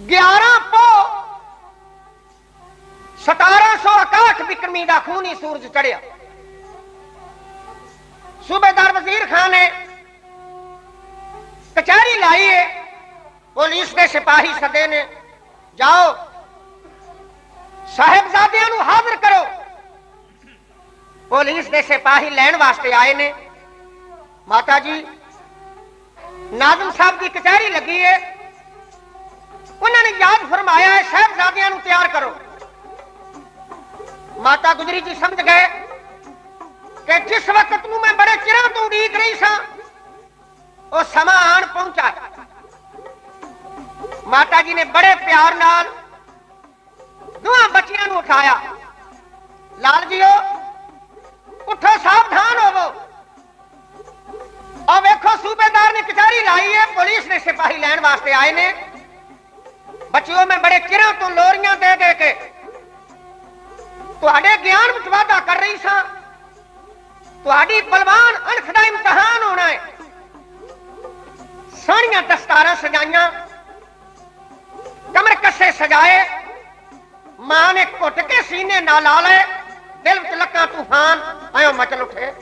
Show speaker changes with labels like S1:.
S1: 11 ਪੋ। 1761 ਬਿਕਰਮੀ ਦਾ ਖੂਨੀ ਸੂਰਜ ਚੜਿਆ। ਸੂਬੇਦਾਰ ਵਜ਼ੀਰ ਖਾਨ ਨੇ ਕਚਹਿਰੀ ਲਾਈ ਏ। ਪੁਲਿਸ ਦੇ ਸਿਪਾਹੀ ਸਦੇ ਨੇ, ਜਾਓ। ਸਾਹਿਬਜ਼ਾਦਿਆਂ ਨੂੰ ਹਾਜ਼ਰ ਕਰੋ। ਪੁਲਿਸ ਦੇ ਸਿਪਾਹੀ ਲੈਣ ਵਾਸਤੇ ਆਏ ਨੇ। ਮਾਤਾ ਜੀ, ਨਾਜ਼ਮ ਸਾਹਿਬ ਦੀ ਕਚਹਿਰੀ ਲੱਗੀ ਏ। ਸਾਹਿਬਜ਼ਾਦਿਆਂ ਨੂੰ ਤਿਆਰ ਕਰੋ ਮਾਤਾ ਗੁਜਰੀ ਜੀ ਸਮਝ ਗਏ ਕਿ ਜਿਸ ਵਕਤ ਨੂੰ ਮੈਂ ਬੜੇ ਚਿਰਾਂ ਤੋਂ ਉਡੀਕ ਰਹੀ ਸਾਂ ਉਹ ਸਮਾਂ ਆਣ ਪਹੁੰਚਾ ਮਾਤਾ ਜੀ ਨੇ ਬੜੇ ਪਿਆਰ ਨਾਲ ਦੋਹਾਂ ਬੱਚਿਆਂ ਨੂੰ ਉਠਾਇਆ ਲਾਲ ਜੀਓ ਉਠੋ ਸਾਵਧਾਨ ਹੋਵੋ ਆ ਵੇਖੋ, ਸੂਬੇਦਾਰ ਨੇ ਕਚਹਿਰੀ ਲਾਈ ਹੈ ਪੁਲਿਸ ਨੇ ਸਿਪਾਹੀ ਲੈਣ ਵਾਸਤੇ ਆਏ ਨੇ। ਬੱਚਿਓ, ਮੈਂ ਬੜੇ ਚਿਰਾਂ ਤੋਂ ਲੋਰੀਆਂ ਦੇ ਦੇ ਕੇ ਤੁਹਾਡੇ ਗਿਆਨ ਵਿੱਚ ਵਾਧਾ ਕਰ ਰਹੀ ਸਾਂ। ਤੁਹਾਡੀ ਬਲਵਾਨ ਅਣਖ ਦਾ ਇਮਤਿਹਾਨ ਹੋਣਾ ਹੈ। ਸੋਹਣੀਆਂ ਦਸਤਾਰਾਂ ਸਜਾਈਆਂ, ਕਮਰ ਕੱਸੇ ਸਜਾਏ, ਮਾਂ ਨੇ ਘੁੱਟ ਕੇ ਸੀਨੇ ਨਾਲ ਲਾ ਲਏ, ਦਿਲ ਵਿੱਚ ਲੱਕਾਂ ਤੂਫਾਨ ਆਇਓ ਮਚਲ ਉਠੇ